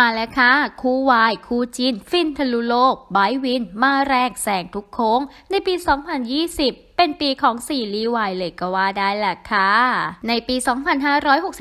มาแล้วค่ะ คู่วาย คู่จินฟินทะลุโลกไบวิน มาแรงแสงทุกโค้ง ในปี 2020เป็นปีของสี่รีส์วายเลยก็ว่าได้แหละค่ะ ในปี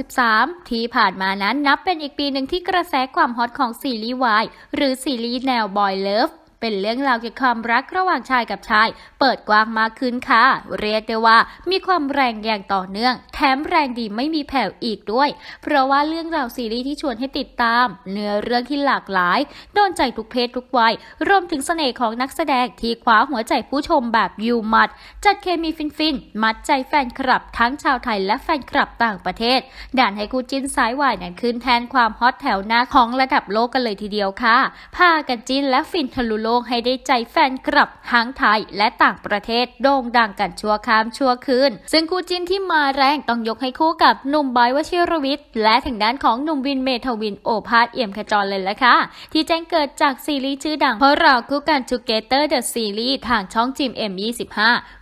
2563 ที่ผ่านมานั้นนับเป็นอีกปีหนึ่งที่กระแสความฮอตของซีรีส์วายหรือซีรีส์แนวบอยเลิฟ เป็นเรื่องราวเกี่ยวกับความรักระหว่างชายกับชาย เปิดกว้างมากขึ้นค่ะ เรียกได้ว่ามีความแรงอย่างต่อเนื่อง แถมแรงดีไม่มีแผ่วอีกด้วย เพราะว่าเรื่องราวซีรีส์ที่ชวนให้ติดตาม เนื้อเรื่องที่หลากหลาย โดนใจทุกเพศทุกวัย รวมถึงเสน่ห์ของนักแสดงที่คว้าหัวใจผู้ชมแบบยูมัด จัดเคมีฟินๆ มัดใจแฟนคลับ ทั้งชาวไทยและแฟนคลับต่างประเทศ ด่านให้คู่จิ้นสายวายนั้นขึ้นแทนความฮอตแถวหน้าของระดับโลกกันเลยทีเดียวค่ะ พากันจิ้นและฟินทะลุโลกให้ได้ใจแฟนคลับทั้งไทยและต่างประเทศโด่งดังกันชั่วข้ามชั่วคืน ซึ่งคู่จิ้นที่มาแรงต้องยกให้คู่กับหนุ่มบอยวชิรวิทย์และทางด้านของหนุ่มวินเมทวินโอภาสเอี่ยมขจรเลยละค่ะ ที่แจ้งเกิดจากซีรีส์ชื่อดังเพราะเราคู่กัน Together the Series ทางช่องจิม M25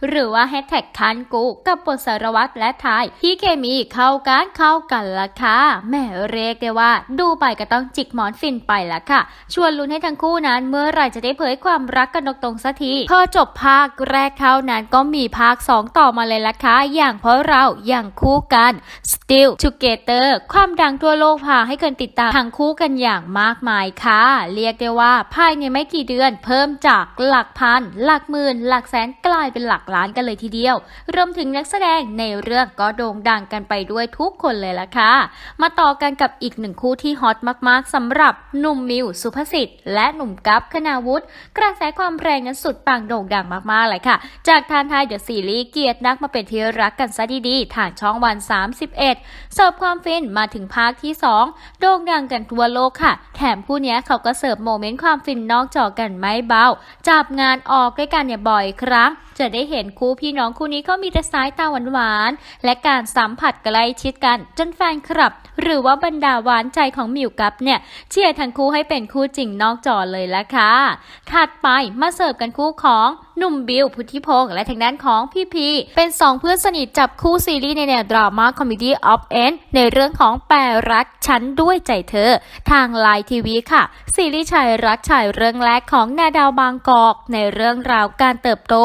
หรือว่าแฮชแท็กคันกูกับบทสารวัตรและทายที่เคมีเข้ากันเข้ากันละค่ะแหม่เรียกได้ว่า ดูไปก็ต้องจิกหมอนฟินไปละค่ะ ชวนลุ้นให้ทั้งคู่นั้นเมื่อไรจะได้เผยความรักกันตรงๆสักทีพอจบภาคแรกเท่านั้นก็มีภาค 2 ต่อมาเลยล่ะค่ะอย่างเพราะเราอย่างคู่กัน Still Together ความดังทั่วโลกพาให้คนติดตามทั้งคู่กันอย่างมากมายค่ะ เรียกได้ว่าภายในไม่กี่เดือนเพิ่มจากหลักพัน หลักหมื่น หลักแสนกลายเป็นหลักล้านกันเลยทีเดียว รวมถึงนักแสดงในเรื่องก็โด่งดังกันไปด้วยทุกคนเลยล่ะค่ะ มาต่อกันกับอีกหนึ่งคู่ที่ฮอตมากๆสำหรับหนุ่มมิวสุภสิทธิ์และหนุ่มกัฟคณาวุฒิกระแสความแรงนั้นสุดปังโด่งดังมากๆเลยค่ะ จากทานไทยเดอะซีรีส์เกียรตินักมาเป็นที่รักกันซะดีๆทางช่องวัน 31 เสิร์ฟความฟินมาถึงภาคที่ 2 โด่งดังกันทั่วโลกค่ะ แถมคู่นี้เขาก็เสิร์ฟโมเมนต์ความฟินนอกจอกันไม่เบา จับงานออกด้วยกันเนี่ยบ่อยครั้ง จะได้เห็นคู่พี่น้องคู่นี้เขามีแต่สายตาหวานๆและการสัมผัสใกล้ชิดกันจนแฟนคลับ หรือว่าบรรดาหวานใจของมิวกับเนี่ยเชียร์ทั้งคู่ให้เป็นคู่จริงนอกจอเลยละค่ะถัดไปมาเสิร์ฟกันคู่ของหนุ่มบิวพุทธิพงษ์และทางด้านของพี่พีเป็นสองเพื่อนสนิทจับคู่ซีรีส์ในแนวดราม่าคอมเมดี้ออฟเอนในเรื่องของแปรรักฉันด้วยใจเธอ ทางไลน์ทีวีค่ะ ซีรีส์ชายรักชายเรื่องแรกของนาดาวบางกอก ในเรื่องราวการเติบโต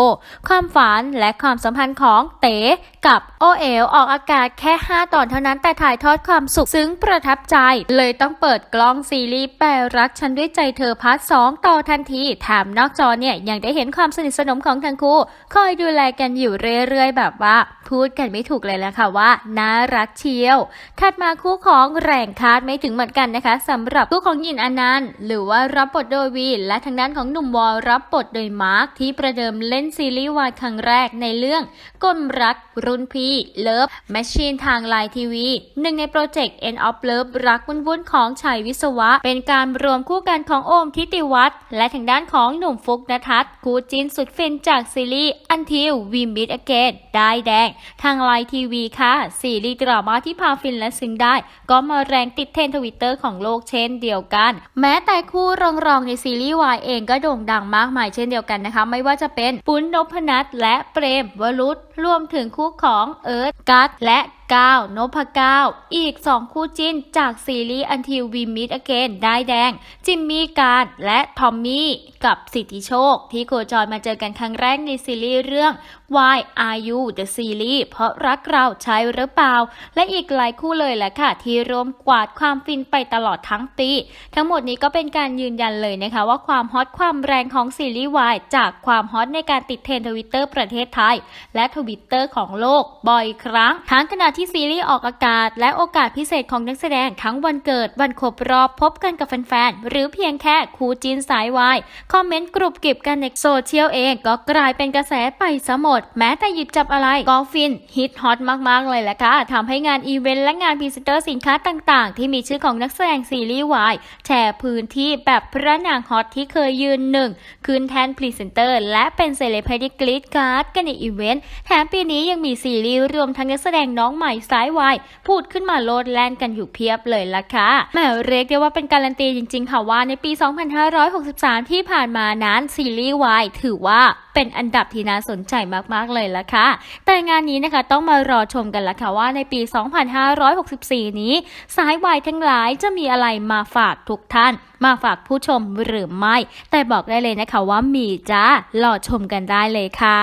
ความฝันและความสัมพันธ์ของเต๋กับโอเอลออกอากาศแค่ 5 ตอนเท่านั้นแต่ถ่ายทอดความสุขซึ้งประทับใจ เลยต้องเปิดกล้องซีรีส์แปรรักฉันด้วยใจเธอพาร์ทสองต่อทันทีแถมนอกจอเนี่ยยังได้เห็นความสนิทสนมของทั้งคู่ คอยดูแลกันอยู่เรื่อยๆ แบบว่า พูดกันไม่ถูกเลยละค่ะว่าน่ารักเชียวถัดมาคู่ของแรงคาดไม่ถึงเหมือนกันนะคะสำหรับคู่ของยินอนันต์หรือว่ารับบทโดยวีนและทางด้านของหนุ่มวอลรับบทโดยมาร์คที่ประเดิมเล่นซีรีส์วายครั้งแรกในเรื่องกลรักรุ่นพี่เลิฟแมชชีนทางไลน์ทีวีหนึ่งในโปรเจกต์ End of Love รักวุ่นๆของชัยวิศวะ เป็นการรวมคู่กันของโอมทิติวัฒน์และทางด้านด้านของหนุ่มฟุกนทัศน์คู่จินสุดฟินจากซีรีส์ Until We Meet Again ได้แดง ทางไลน์ทีวีค่ะซีรีส์ดราม่าที่พาฟินและซึ้งได้ ก็มาแรงติดเทรนทวิตเตอร์ของโลกเช่นเดียวกัน แม้แต่คู่รองรองในซีรีส์วายเองก็โด่งดังมากมายเช่นเดียวกันนะคะ ไม่ว่าจะเป็นปุ้นนพนัทและเปรมวรุษรวมถึงคู่ของเอิร์ธกัตและ ก้าวนพเก้าอีก 2 คู่จิ้นจากซีรีส์ Until We Meet Again ได้แดง จิมมี่การ์และทอมมี่กับสิทธิโชค ที่โคจรมาเจอกันครั้งแรกในซีรีส์เรื่อง Why Are You The Series เพราะรักเราใช่หรือเปล่า และอีกหลายคู่เลยแหละค่ะ ที่รวมกวาดความฟินไปตลอดทั้งปี ทั้งหมดนี้ก็เป็นการยืนยันเลยนะคะ ว่าความฮอตความแรงของซีรีส์วายจากความฮอตในการติดเทรนด์ทวิตเตอร์ประเทศไทย และทวิตเตอร์ของโลกบ่อยครั้งทั้งขณะที่ที่ซีรีส์ออกอากาศ และโอกาสพิเศษของนักแสดงทั้งวันเกิดวันครบรอบพบกันกับแฟนๆ หรือเพียงแค่คู่จีนสายวาย คอมเมนต์กรุบกริบกันในโซเชียลเองก็กลายเป็นกระแสไปซะหมด แม้แต่หยิบจับอะไรก็ฟินฮิตฮอตมากๆเลยแหละค่ะทำให้งานอีเวนต์และงานพรีเซนเตอร์สินค้าต่างๆ ที่มีชื่อของนักแสดงซีรีส์วายแชร์พื้นที่แบบพระนางฮอตที่เคยยืนหนึ่งคืนแทนพรีเซนเตอร์ และเป็นเซเลบริตี้กรีดการ์ดกันในอีเวนต์แถมปีนี้ยังมีซีรีส์รวมทั้งนักแสดงน้องใหม่ม่สายวายพูดขึ้นมาโลดแล่นกันอยู่เพียบเลยล่ะค่ะแหม่เรียกได้ว่าเป็นการันตีจริง ๆ ค่ะว่าในปี 2563 ที่ผ่านมานั้นซีรีส์วายถือว่าเป็นอันดับที่น่าสนใจมากๆเลยล่ะค่ะ แต่งานนี้นะคะต้องมารอชมกันละค่ะว่าในปี 2564 นี้ สายวายทั้งหลายจะมีอะไรมาฝากทุกท่าน มาฝากผู้ชมหรือไม่ แต่บอกได้เลยนะคะว่ามีจ้ารอชมกันได้เลยค่ะ